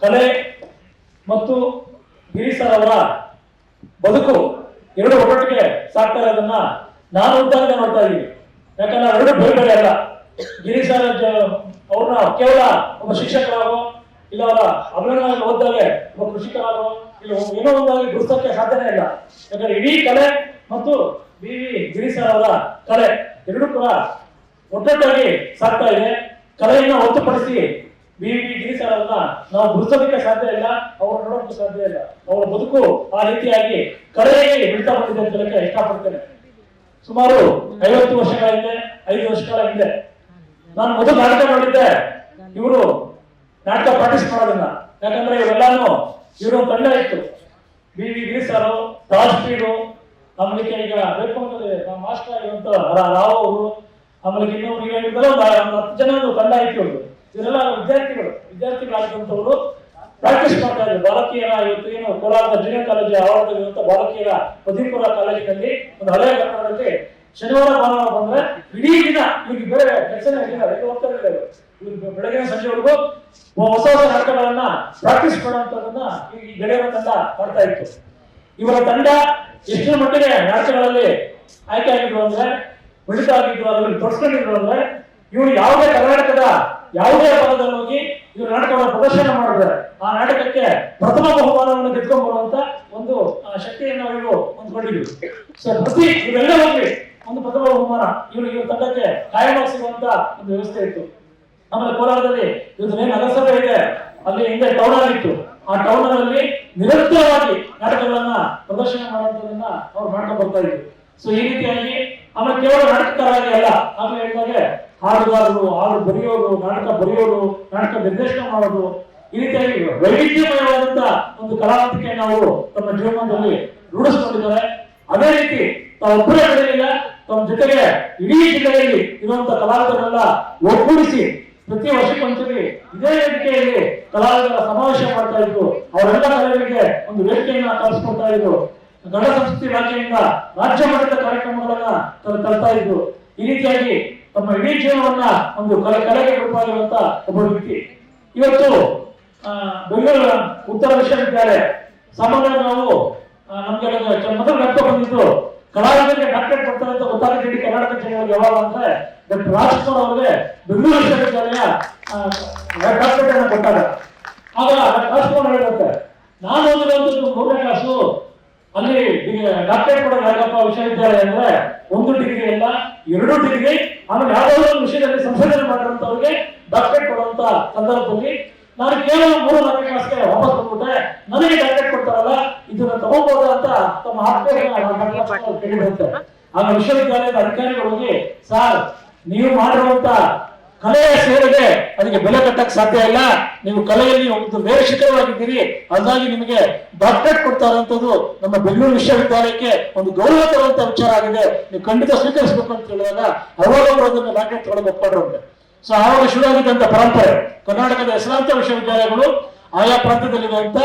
ಕಲೆ ಮತ್ತು ಗಿರಿ ಸರ್ ಅವರ ಬದುಕು ಎರಡು ಒಟ್ಟೊಟ್ಟಿಗೆ ಸಾಕ್ತಾ ಇರೋದನ್ನ ನಾನು ಉದಾಹರಣೆ ನೋಡ್ತಾ ಇದ್ದೀನಿ. ಯಾಕಂದ್ರೆ ಎರಡು ಬೇರೆ ಅಲ್ಲ. ಗಿರಿ ಸರ್ ಅವ್ರನ್ನ ಕೇವಲ ಒಬ್ಬ ಶಿಕ್ಷಕರಾಗೋ ಇಲ್ಲ ಅವರ ಅಭಿನಂದನೆ ಓದ್ದಾಗೆ ಒಬ್ಬ ಕೃಷಿಕರಾಗೋ ಇಲ್ಲ ಏನೋ ಒಂದಾಗಿ ಗುರುತಕ್ಕೆ ಸಾಧ್ಯನೇ ಇಲ್ಲ. ಯಾಕಂದ್ರೆ ಇಡೀ ಕಲೆ ಮತ್ತು ಬಿ ವಿ ಗಿರಿ ಸರ್ ಅವರ ಕಲೆ ಎರಡೂ ಕೂಡ ಒಟ್ಟೊಟ್ಟಾಗಿ ಸಾಕ್ತಾ ಇದೆ. ಕಲೆಯನ್ನು ಹೊರತುಪಡಿಸಿ ಬಿ ಅವ್ರನ್ನ ನಾವು ಗುರುತಿಸಲಿಕ್ಕೆ ಸಾಧ್ಯ ಇಲ್ಲ, ಅವ್ರು ನೋಡೋಕೆ ಸಾಧ್ಯ ಇಲ್ಲ. ಅವರ ಬದುಕು ಆ ರೀತಿಯಾಗಿ ಕಲೆಯಾಗಿ ಬಿಡ್ತಾ ಬಂದಿದೆ ಅಂತ ಹೇಳಕ್ಕೆ ಇಷ್ಟಪಡ್ತೇನೆ. ಸುಮಾರು ಐವತ್ತು ವರ್ಷಗಳ ಹಿಂದೆ ಐದು ವರ್ಷಗಳ ಹಿಂದೆ ನಾನು ಮೊದಲು ನಾಟಕ ಮಾಡಿದ್ದೆ. ಇವರು ನಾಟಕ ಪ್ರಾಕ್ಟೀಸ್ ಮಾಡೋದನ್ನ. ಯಾಕಂದ್ರೆ ಇವರೆಲ್ಲಾನು ಇವರು ತಂಡ ಇತ್ತು. ಬಿ ವಿ ಗಿರಿಸಾರು ರಾಜ್ ಸ್ಪೀಡು ಆಮೇಲೆ ಈಗ ಬೇಕು ನಮ್ಮ ಮಾಸ್ಟರ್ ಆಗಿರುವಂತ ರಾವ್ ಅವರು ಆಮೇಲೆ ಇನ್ನೊಬ್ರು ಹತ್ತು ಜನ ತಂಡ ಇತ್ತು ಇವರೆಲ್ಲ ವಿದ್ಯಾರ್ಥಿಗಳು. ವಿದ್ಯಾರ್ಥಿಗಳಾಗಿರುವಂತವರು ಪ್ರಾಕ್ಟೀಸ್ ಮಾಡ್ತಾ ಇದ್ದಾರೆ. ಬಾಲಕಿಯರ ಇವತ್ತು ಏನು ಕೋಲಾರದ ಜೂನಿಯರ್ ಕಾಲೇಜ್ ಆವರಣದಲ್ಲಿರುವಂತ ಬಾಲಕಿಯರ ಪದವಿಪೂರ್ವ ಕಾಲೇಜಿನಲ್ಲಿ ಒಂದು ಹಳೆಯ ಕಟ್ಟಡದಲ್ಲಿ ಶನಿವಾರ ಭಾನುವಾರ ಬಂದ್ರೆ ಇಡೀ ದಿನ ಇವ್ರಿಗೆ ಬೇರೆ ಕೆಲಸನೇ ಎಲ್ಲಿ ಹೋಗ್ತಾ ಇದ್ದಾರೆ ಇವ್ರು. ಬೆಳಗಿನ ಸಂಜೆವರೆಗೂ ಹೊಸ ಹೊಸ ನಾಟಕಗಳನ್ನ ಪ್ರಾಕ್ಟೀಸ್ ಮಾಡುವಂತದನ್ನ ಈ ಗೆಳೆಯರ ತಂಡ ಮಾಡ್ತಾ ಇತ್ತು. ಇವರ ತಂಡ ಎಷ್ಟರ ಮಟ್ಟಿಗೆ ನಾಟಕಗಳಲ್ಲಿ ಆಯ್ಕೆ ಆಗಿದ್ರು ಅಂದ್ರೆ ಬೆಳೀತಾ ಆಗಿದ್ರು ಅದರಲ್ಲಿ ತೊಡ್ಸ್ಕೊಂಡಿದ್ರು ಅಂದ್ರೆ, ಇವರು ಯಾವುದೇ ಕರ್ನಾಟಕದ ಯಾವುದೇ ಪದದಲ್ಲಿ ಹೋಗಿ ಇವರು ನಾಟಕವನ್ನು ಪ್ರದರ್ಶನ ಮಾಡಿದ್ದಾರೆ. ಆ ನಾಟಕಕ್ಕೆ ಪ್ರಥಮ ಬಹುಮಾನವನ್ನು ಗೆದ್ಕೊಂಡು ಬರುವಂತ ಒಂದು ಶಕ್ತಿಯನ್ನು ಇವರು ಹೊಂದ್ಕೊಂಡಿದ್ರು ಸೊ ಪ್ರತಿ ಇವೆಲ್ಲ ಹೋಗಿ ಒಂದು ಪ್ರಥಮ ಬಹುಮಾನ ಇವರು ಇವರು ತಂಡಕ್ಕೆ ಕಾಯಮಾಗಿ ಸಿಗುವಂತ ಒಂದು ವ್ಯವಸ್ಥೆ ಇತ್ತು. ಆಮೇಲೆ ಕೋಲಾರದಲ್ಲಿ ಇವತ್ತು ಏನು ನಗರಸಭೆ ಇದೆ. ಅಲ್ಲಿ ಹಿಂದೆ ಟೌನ್ ಆಗಿತ್ತು ಆ ಟೌನ್ ಅಲ್ಲಿ ನಿರಂತರವಾಗಿ ನಾಟಕಗಳನ್ನ ಪ್ರದರ್ಶನ ಮಾಡುವಂತದನ್ನ ಅವ್ರು ಮಾಡ್ಕೊಂಡು ಬರ್ತಾ ಇದ್ರು. ಸೊ ಈ ರೀತಿಯಾಗಿ ಆಮೇಲೆ ಕೇವಲ ನಾಟಕರಾಗಿ ಅಲ್ಲ ಹಾಡುಗಾರರು, ಹಾಡು ಬರೆಯೋದು ನಾಟಕ ಬರೆಯೋದು ನಾಟಕ ನಿರ್ದೇಶನ ಮಾಡೋದು ಈ ರೀತಿಯಾಗಿ ವೈವಿಧ್ಯಮಯವಾದಂತ ಒಂದು ಕಲಾವಂತಿಕೆ ನಾವು ತಮ್ಮ ಜೀವನದಲ್ಲಿ ರೂಢಿಸ್ಕೊಂಡಿದ್ದಾರೆ. ಅದೇ ರೀತಿ ತಾವೊಬ್ಬರೇ ಬೆಳೆಯಲಿಲ್ಲ, ತಮ್ಮ ಜೊತೆಗೆ ಇಡೀ ಜಿಲ್ಲೆಯಲ್ಲಿ ಇರುವಂತ ಕಲಾವಿದರೆಲ್ಲ ಒಗ್ಗೂಡಿಸಿ ಪ್ರತಿ ವರ್ಷಕ್ಕೊಂದ್ಸರಿ ಇದೇ ವೇದಿಕೆಯಲ್ಲಿ ಕಲಾವಿದರ ಸಮಾವೇಶ ಮಾಡ್ತಾ ಇದ್ರು. ಅವರೆಲ್ಲ ಕಲಾವಿದರಿಗೆ ಒಂದು ವೇದಿಕೆಯನ್ನ ಕಲಿಸ್ಕೊಡ್ತಾ ಇದ್ರು. ಗಣ ಸಂಸ್ಕೃತಿ ಇಲಾಖೆಯಿಂದ ರಾಜ್ಯ ಮಟ್ಟದ ಕಾರ್ಯಕ್ರಮಗಳನ್ನ ತರ- ತರ್ತಾ ಇದ್ರು. ಈ ರೀತಿಯಾಗಿ ತಮ್ಮ ಇಡೀ ಒಂದು ಕಲೆ ಕಲೆಗೆ ರೂಪಾಗಿರುವಂತ ಒಬ್ಬ ವ್ಯಕ್ತಿ. ಇವತ್ತು ಬೆಂಗಳೂರು ಉತ್ತರ ವಿಶ್ವವಿದ್ಯಾಲಯ ಸಾಮಾನ್ಯವಾಗಿ ನಾವು ನಮ್ಗೆ ಮೊದಲು ನೆನಪು ಬಂದಿದ್ದು, ಕಲಾವಿದರಿಗೆ ಡಾಕ್ಟರೇಟ್ ಕೊಡ್ತಾರೆ ಅಂತ ಗೊತ್ತಾಗುತ್ತೆ ಇಡೀ ಕರ್ನಾಟಕ ಜಿಲ್ಲೆಯಲ್ಲಿ ಯಾವಾಗ ಅಂದ್ರೆ, ಡಾಕ್ಟರ್ ರಾಜ್ಕುಮಾರ್ ಅವರಿಗೆ ಬೆಂಗಳೂರು ವಿಶ್ವವಿದ್ಯಾಲಯ ಡಾಕ್ಟರೇಟ್ ಅನ್ನು ಕೊಟ್ಟಾಗ. ಆಗ ರಾಜ್ಕುಮಾರ್ ಹೇಳಿರುತ್ತೆ ನಾನು ಓದಿರುವಂತದ್ದು ಮೂರನೇ ಕ್ಲಾಸು ಅಲ್ಲಿ ಡಾಕ್ಟರೇಟ್ ಕೂಡ ಯಾಕಪ್ಪ ವಿಶ್ವವಿದ್ಯಾಲಯ ಅಂದ್ರೆ ಒಂದು ಡಿಗ್ರಿ ಇಲ್ಲ ಎರಡು ಡಿಗ್ರಿ. ಆಮೇಲೆ ಯಾವುದೋ ಒಂದು ವಿಷಯದಲ್ಲಿ ಸಂಶೋಧನೆ ಮಾಡಿರುವಂತವ್ರಿಗೆ ಡಾಕ್ಟರೇಟ್ ಕೊಡುವಂತ ಸಂದರ್ಭದಲ್ಲಿ ನಾನು ಕೇವಲ ಮೂರು ನಾಲ್ಕು ಕ್ಲಾಸ್ಗೆ ವಾಪಸ್ ಬಂದ್ಬಿಟ್ಟೆ. ನನಗೆ ಡಾಕ್ಟರೇಟ್ ಕೊಡ್ತಾರಲ್ಲ ಇದನ್ನ ತಗೋಬಹುದು ಅಂತ ತಮ್ಮ ಆತ್ಮೀಯ ಕೇಳಿರುತ್ತೆ ಆಗ ವಿಶ್ವವಿದ್ಯಾಲಯದ ಅಧಿಕಾರಿಗಳಿಗೆ ಹೋಗಿ ಸರ್ ನೀವು ಮಾಡಿರುವಂತ ಕಲೆಯ ಸೇವೆಗೆ ಅದಕ್ಕೆ ಬೆಲೆ ಕಟ್ಟಕ್ಕೆ ಸಾಧ್ಯ ಇಲ್ಲ. ನೀವು ಕಲೆಯಲ್ಲಿ ಒಂದು ಅದಾಗಿ ಹಾಗಾಗಿ ನಿಮಗೆ ಡಾಕ್ಟರೇಟ್ ಕೊಡ್ತಾ ಇರುವಂತದ್ದು ನಮ್ಮ ಬೆಂಗಳೂರು ವಿಶ್ವವಿದ್ಯಾಲಯಕ್ಕೆ ಒಂದು ಗೌರವ ತರುವಂತ ವಿಚಾರ ಆಗಿದೆ. ನೀವು ಖಂಡಿತ ಸ್ವೀಕರಿಸಬೇಕು ಅಂತ ಹೇಳಿದಾಗ ಅವಾಗ ಅವರು ಅದನ್ನು ಡಾಕ್ಟರೇಟ್ ತಗೊಳ್ಳೋಕೆ ಒಪ್ಕೊಂಡ್ರಂತೆ ಸೊ ಆವಾಗ ಶುರುವಾಗಿದ್ದಂತ ಪರಂಪರೆ. ಕರ್ನಾಟಕದ ಹೆಸರಾಂತ ವಿಶ್ವವಿದ್ಯಾಲಯಗಳು ಆಯಾ ಪ್ರಾಂತ್ಯದಲ್ಲಿರುವಂತ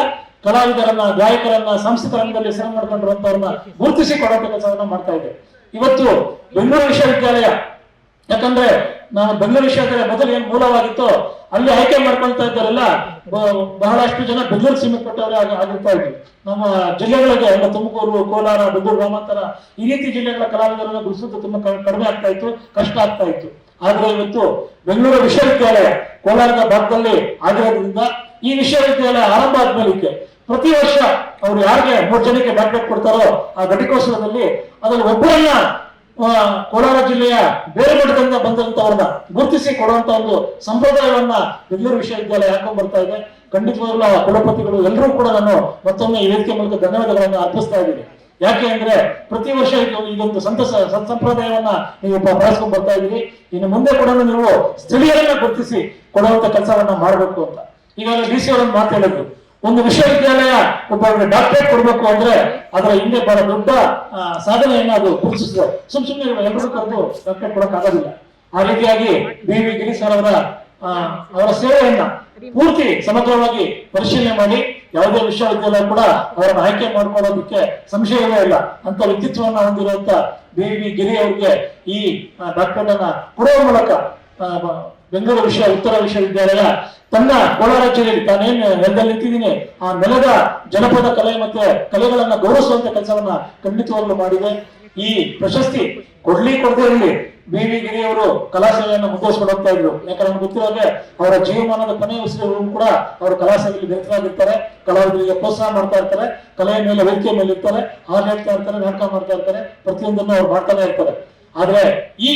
ಕಲಾವಿದರನ್ನ, ಗಾಯಕರನ್ನ ಸಂಸ್ಕೃತ ರಂಗದಲ್ಲಿ ಹೆಸರು ಮಾಡ್ಕೊಂಡಿರುವಂತವ್ರನ್ನ ಗುರುತಿಸಿ ಕೊಡುವಂತ ಕೆಲಸವನ್ನ ಮಾಡ್ತಾ ಇದೆ. ಇವತ್ತು ಬೆಂಗಳೂರು ವಿಶ್ವವಿದ್ಯಾಲಯ, ಯಾಕಂದ್ರೆ ನಾನು ಬೆಂಗಳೂರು ವಿಶ್ವವಿದ್ಯಾಲಯ ಮೊದಲು ಏನ್ ಮೂಲವಾಗಿತ್ತು ಅಲ್ಲಿ ಆಯ್ಕೆ ಮಾಡ್ಕೊಳ್ತಾ ಇದ್ದಾರಲ್ಲ ಬಹಳಷ್ಟು ಜನ ಬೆಂಗಳೂರು ಕೊಟ್ಟವರೇ ಆಗಿರ್ತಾ ಇದ್ರು ನಮ್ಮ ಜಿಲ್ಲೆಗಳಿಗೆ ಅಂದ್ರೆ ತುಮಕೂರು, ಕೋಲಾರ, ಬೆಂಗಳೂರು, ಗ್ರಾಮಾಂತರ ಈ ರೀತಿ ಜಿಲ್ಲೆಗಳ ಕಲಾವಿದರನ್ನು ಗುರುಸೋದು ತುಂಬಾ ಕಡಿಮೆ ಆಗ್ತಾ ಇತ್ತು, ಕಷ್ಟ ಆಗ್ತಾ ಇತ್ತು. ಆದ್ರೆ ಇವತ್ತು ಬೆಂಗಳೂರು ವಿಶ್ವವಿದ್ಯಾಲಯ ಕೋಲಾರದ ಭಾಗದಲ್ಲಿ ಆಗಿರೋದ್ರಿಂದ ಈ ವಿಶ್ವವಿದ್ಯಾಲಯ ಆರಂಭ ಆದ್ಮೇಲೆ ಪ್ರತಿ ವರ್ಷ ಅವ್ರು ಯಾರಿಗೆ ಮೂರ್ ಜನಕ್ಕೆ ಬ್ಯಾಟ್ಮೆಟ್ ಕೊಡ್ತಾರೋ ಆ ಘಟಿಕೋತ್ಸವದಲ್ಲಿ ಅದ್ರಲ್ಲಿ ಒಬ್ಬರನ್ನ ಕೋಲಾರ ಜಿಲ್ಲೆಯ ಬೇರೆ ಮಠದಿಂದ ಬಂದಂತವ್ರನ್ನ ಗುರುತಿಸಿ ಕೊಡುವಂತ ಒಂದು ಸಂಪ್ರದಾಯವನ್ನ ಬೆಂಗಳೂರು ವಿಶ್ವವಿದ್ಯಾಲಯ ಹಾಕೊಂಡ್ ಬರ್ತಾ ಇದೆ. ಖಂಡಿತವಾಗ್ಲೂ ಕುಲಪತಿಗಳು ಎಲ್ಲರೂ ಕೂಡ ನಾನು ಮತ್ತೊಮ್ಮೆ ಈ ವೇದಿಕೆ ಮೂಲಕ ಧನ್ಯವಾದಗಳನ್ನು ಅರ್ಪಿಸ್ತಾ ಇದ್ದೀನಿ. ಯಾಕೆ ಅಂದ್ರೆ ಪ್ರತಿ ವರ್ಷ ಇದು- ಇದೊಂದು ಸಂತ ಸಂಪ್ರದಾಯವನ್ನ ನೀವು ಬಳಸ್ಕೊಂಡು ಬರ್ತಾ ಇದ್ದೀರಿ. ಇನ್ನು ಮುಂದೆ ಕೂಡ ನೀವು ಸ್ಥಳೀಯರನ್ನ ಗುರುತಿಸಿ ಕೊಡುವಂತ ಕೆಲಸವನ್ನ ಮಾಡಬೇಕು ಅಂತ. ಈಗಾಗಲೇ ಡಿ ಸಿ ಅವರನ್ನು ಮಾತಾಡಿದ್ರು ಒಂದು ವಿಶ್ವವಿದ್ಯಾಲಯ ಒಬ್ಬ ಡಾಕ್ಟರೇಟ್ ಕೊಡಬೇಕು ಅಂದ್ರೆ ಅದರ ಹಿಂದೆ ಬಹಳ ದೊಡ್ಡ ಸಾಧನೆಯನ್ನು ಅದು ಗುರುತಿಸಿದೆ ಸುಮ್ ಸುಮ್ಮನೆ ಎಲ್ಲರೂ ಕರೆದು ಡಾಕ್ಟರೇಟ್ ಕೊಡಕ್ ಆಗೋದಿಲ್ಲ. ಆ ರೀತಿಯಾಗಿ ಬಿ ವಿ ಗಿರೀಶ್ ಅವರ ಅವರ ಸೇವೆಯನ್ನ ಪೂರ್ತಿ ಸಮಗ್ರವಾಗಿ ಪರಿಶೀಲನೆ ಮಾಡಿ ಯಾವುದೇ ವಿಶ್ವವಿದ್ಯಾಲಯ ಕೂಡ ಅವರನ್ನು ಆಯ್ಕೆ ಮಾಡ್ಕೊಳ್ಳೋದಕ್ಕೆ ಸಂಶಯವೇ ಇಲ್ಲ. ಅಂತ ವ್ಯಕ್ತಿತ್ವವನ್ನು ಹೊಂದಿರುವಂತ ಬಿ ವಿ ಗಿರಿ ಅವರಿಗೆ ಈ ಡಾಕ್ಟರ್ ಅನ್ನ ಕೊಡುವ ಮೂಲಕ ಬೆಂಗಳೂರು ವಿಶ್ವ, ಉತ್ತರ ವಿಶ್ವವಿದ್ಯಾಲಯ ತನ್ನ ಕೋಲಾರ ಜಿಲ್ಲೆಯಲ್ಲಿ ತಾನೇನು ನೆಲದಲ್ಲಿ ನಿಂತಿದ್ದೀನಿ. ಆ ನೆಲದ ಜನಪದ ಕಲೆ ಮತ್ತೆ ಕಲೆಗಳನ್ನ ಗೌರವಿಸುವಂತ ಕೆಲಸವನ್ನ ಖಂಡಿತವಾಗ್ಲೂ ಮಾಡಿದೆ. ಈ ಪ್ರಶಸ್ತಿ ಕೊಡ್ಲಿ ಕೊಡದೇ ಇರಲಿ. ಬಿ ವಿ ಗಿರಿಯವರು ಕಲಾ ಸೇವೆಯನ್ನು ಮುಂದುವರಿಸ್ಕೊಂಡು ಇದ್ರು. ಯಾಕಂದ್ರೆ ನಮ್ಗೆ ಗೊತ್ತಿರೋಗೆ ಅವರ ಜೀವಮಾನದ ಕೊನೆಯ ಉಸಿರು ಕೂಡ ಅವರು ಕಲಾಶಾಲೆಯಲ್ಲಿ ನಿರತರಾಗಿರ್ತಾರೆ ಕಲಾವಿದರಿಗೆ ಪ್ರೋತ್ಸಾಹ ಮಾಡ್ತಾ ಇರ್ತಾರೆ. ಕಲೆಯ ಮೇಲೆ ವೇದಿಕೆ ಮೇಲೆ ಇರ್ತಾರೆ. ಹಾಡು ಹೇಳ್ತಾ ಇರ್ತಾರೆ, ನಾಟಕ ಮಾಡ್ತಾ ಇರ್ತಾರೆ. ಪ್ರತಿಯೊಂದನ್ನು ಅವ್ರು ಮಾಡ್ತಾನೆ ಇರ್ತಾರೆ. ಆದ್ರೆ ಈ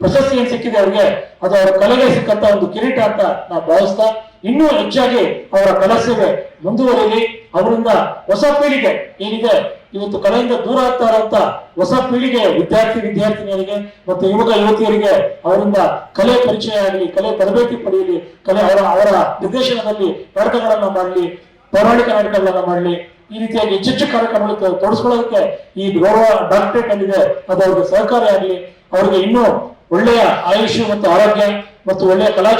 ಪ್ರಶಸ್ತಿ ಏನ್ ಸಿಕ್ಕಿದೆ ಅವ್ರಿಗೆ? ಅದು ಅವರ ಕಲೆಗೆ ಸಿಕ್ಕಂತ ಒಂದು ಕಿರೀಟ ಅಂತ ನಾವು ಭಾವಿಸ್ತಾ ಇನ್ನೂ ಹೆಚ್ಚಾಗಿ ಅವರ ಕಲಸಿದೆ ಮುಂದುವರೀಲಿ. ಮುಂದುವರಿಲಿ ಅವರಿಂದ ಹೊಸ ಪೀಳಿಗೆ ಏನಿದೆ? ಇವತ್ತು ಕಲೆಯಿಂದ ದೂರ ಆಗ್ತಾ ಇರುವಂತ ಹೊಸ ಪೀಳಿಗೆ ವಿದ್ಯಾರ್ಥಿ, ವಿದ್ಯಾರ್ಥಿನಿಯರಿಗೆ ಮತ್ತು ಯುವಕ, ಯುವತಿಯರಿಗೆ ಅವರಿಂದ ಕಲೆ ಪರಿಚಯ ಆಗಲಿ, ಕಲೆ ತರಬೇತಿ ಪಡೆಯಲಿ, ಕಲೆ ಅವರ ಅವರ ನಿರ್ದೇಶನದಲ್ಲಿ ನಾಟಕಗಳನ್ನ ಮಾಡಲಿ, ಪೌರಾಣಿಕ ನಾಟಕಗಳನ್ನ ಮಾಡಲಿ, ಈ ರೀತಿಯಾಗಿ ಹೆಚ್ಚೆಚ್ಚು ಕಾರ್ಯಕ್ರಮಗಳು ತೋರಿಸ್ಕೊಳ್ಳೋದಕ್ಕೆ ಈ ಗೌರವ ಡಾಕ್ಟರೇಟ್ ಏನಿದೆ ಅದು ಅವ್ರಿಗೆ ಸಹಕಾರಿ ಆಗಲಿ. ಅವ್ರಿಗೆ ಇನ್ನೂ ಒಳ್ಳೆಯ ಆಯುಷ್ಯ ಮತ್ತು ಆರೋಗ್ಯ ಮತ್ತು ಒಳ್ಳೆಯ ಕಲಾ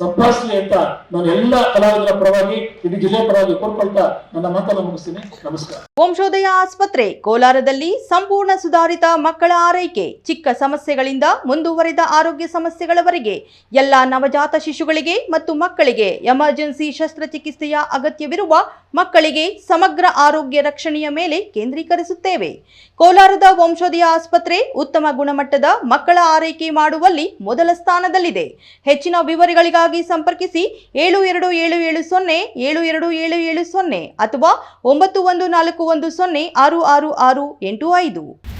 ಸಂಪಾದಿಸಲಿ ಅಂತ ನಾನು ಎಲ್ಲ ಕಲಾವಿದರ ಪರವಾಗಿ, ಇಡೀ ಜಿಲ್ಲೆ ಪರವಾಗಿ ಕೋರ್ಕೊಳ್ತಾ ನನ್ನ ಮಾತನ್ನು ಮುಗಿಸ್ತೀನಿ. ನಮಸ್ಕಾರ. ವಂಶೋದಯ ಆಸ್ಪತ್ರೆ, ಕೋಲಾರದಲ್ಲಿ ಸಂಪೂರ್ಣ ಸುಧಾರಿತ ಮಕ್ಕಳ ಆರೈಕೆ, ಚಿಕ್ಕ ಸಮಸ್ಯೆಗಳಿಂದ ಮುಂದುವರೆದ ಆರೋಗ್ಯ ಸಮಸ್ಯೆಗಳವರೆಗೆ ಎಲ್ಲ ನವಜಾತ ಶಿಶುಗಳಿಗೆ ಮತ್ತು ಮಕ್ಕಳಿಗೆ ಎಮರ್ಜೆನ್ಸಿ ಶಸ್ತ್ರಚಿಕಿತ್ಸೆಯ ಅಗತ್ಯವಿರುವ ಮಕ್ಕಳಿಗೆ ಸಮಗ್ರ ಆರೋಗ್ಯ ರಕ್ಷಣೆಯ ಮೇಲೆ ಕೇಂದ್ರೀಕರಿಸುತ್ತೇವೆ. ಕೋಲಾರದ ವಂಶೋದಯ ಆಸ್ಪತ್ರೆ ಉತ್ತಮ ಗುಣಮಟ್ಟದ ಮಕ್ಕಳ ಆರೈಕೆ ಮಾಡುವಲ್ಲಿ ಮೊದಲ ಸ್ಥಾನದಲ್ಲಿದೆ. ಹೆಚ್ಚಿನ ವಿವರಗಳಿಗಾಗಿ ಸಂಪರ್ಕಿಸಿ ಏಳು ಎರಡು ಏಳು ಏಳು ಸೊನ್ನೆ, ಏಳು ಎರಡು ಏಳು ಏಳು ಸೊನ್ನೆ ಅಥವಾ ಒಂಬತ್ತು ಒಂದು ನಾಲ್ಕು ಒಂದು ಸೊನ್ನೆ ಆರು ಆರು ಆರು ಎಂಟು ಐದು.